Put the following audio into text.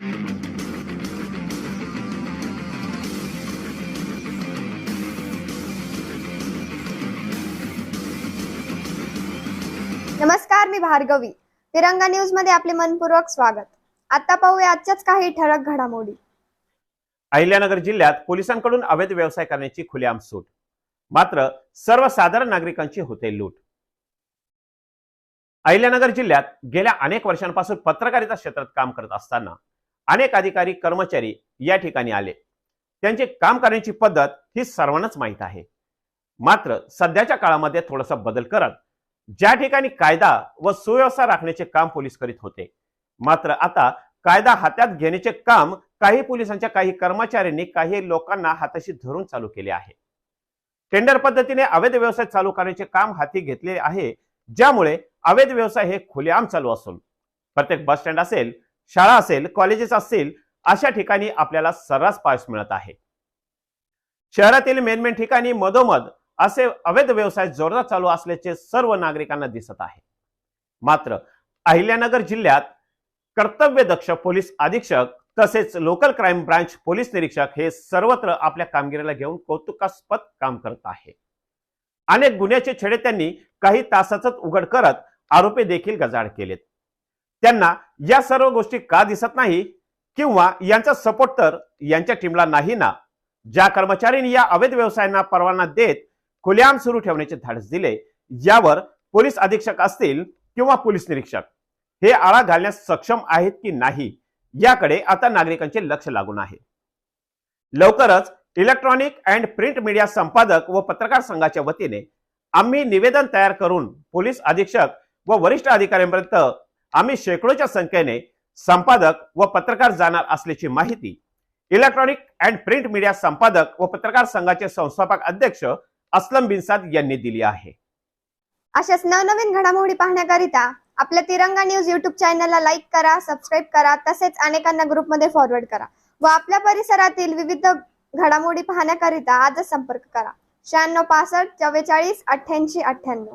नमस्कार मी भार्गवी. तिरंगा न्यूजमध्ये आपले मनपूर्वक स्वागत. आता पाहूया आजच्याच काही ठळक घडामोडी. अहिल्यानगर जिल्ह्यात पोलिसांकडून अवैध व्यवसाय करण्याची खुलेआम सूट. मात्र सर्वसाधारण नागरिकांची होते लूट. अहिल्यानगर जिल्ह्यात गेल्या अनेक वर्षांपासून पत्रकारिता क्षेत्रात काम करत असताना अनेक अधिकारी कर्मचारी या ठिकाणी आले. त्यांचे काम करण्याची पद्धत ही सर्वांनाच माहीत आहे. मात्र सध्याच्या काळामध्ये थोडासा बदल करत ज्या ठिकाणी कायदा व सुव्यवस्था राखण्याचे काम पोलीस करीत होते मात्र आता कायदा हातात घेण्याचे काम काही पोलिसांच्या काही कर्मचाऱ्यांनी काही लोकांना हाताशी धरून चालू केले आहे. टेंडर पद्धतीने अवैध व्यवसाय चालू करण्याचे काम हाती घेतले आहे ज्यामुळे अवैध व्यवसाय हे खुलेआम चालू असून प्रत्येक बस स्टँड असेल शाळा असेल कॉलेजेस असतील अशा ठिकाणी आपल्याला सर्रास पाहायस मिळत आहे. शहरातील मेन मेन ठिकाणी मधोमध असे अवैध व्यवसाय जोरदार चालू असल्याचे सर्व नागरिकांना दिसत आहे. मात्र अहिल्यानगर जिल्ह्यात कर्तव्यदक्ष पोलीस अधीक्षक तसेच लोकल क्राईम ब्रांच पोलीस निरीक्षक हे सर्वत्र आपल्या कामगिरीला घेऊन कौतुकास्पद काम करत आहे. अनेक गुन्ह्याचे छेडे त्यांनी काही तासातच उघड करत आरोपी देखील गजाड केलेत. त्यांना या सर्व गोष्टी का दिसत नाही? किंवा यांचा सपोर्ट तर यांच्या टीमला नाही ना? ज्या कर्मचाऱ्यांनी या अवैध व्यवसायांना परवाना देत खुलेआम सुरू ठेवण्याचे धाडस दिले यावर पोलीस अधीक्षक असतील किंवा पोलीस निरीक्षक हे आळा घालण्यास सक्षम आहेत की नाही? याकडे आता नागरिकांचे लक्ष लागून आहे. लवकरच इलेक्ट्रॉनिक अँड प्रिंट मीडिया संपादक व पत्रकार संघाच्या वतीने आम्ही निवेदन तयार करून पोलीस अधीक्षक व वरिष्ठ अधिकाऱ्यांपर्यंत आम्ही शेकडोच्या संख्येने संपादक व पत्रकार जाणार असल्याची माहिती इलेक्ट्रॉनिक अँड प्रिंट मीडिया संपादक व पत्रकार संघाचे संस्थापक अध्यक्ष असलम बिनसाद यांनी दिली आहे. अशाच नवनवीन घडामोडी पाहण्याकरिता आपल्या तिरंगा न्यूज युट्यूब चॅनलला लाईक करा सबस्क्राईब करा तसेच अनेकांना ग्रुपमध्ये फॉरवर्ड करा व आपल्या परिसरातील विविध घडामोडी पाहण्याकरिता आजच संपर्क करा. शहाण्णव पासष्ट चव्वेचाळीस अठ्ठ्याऐंशी अठ्ठ्याण्णव.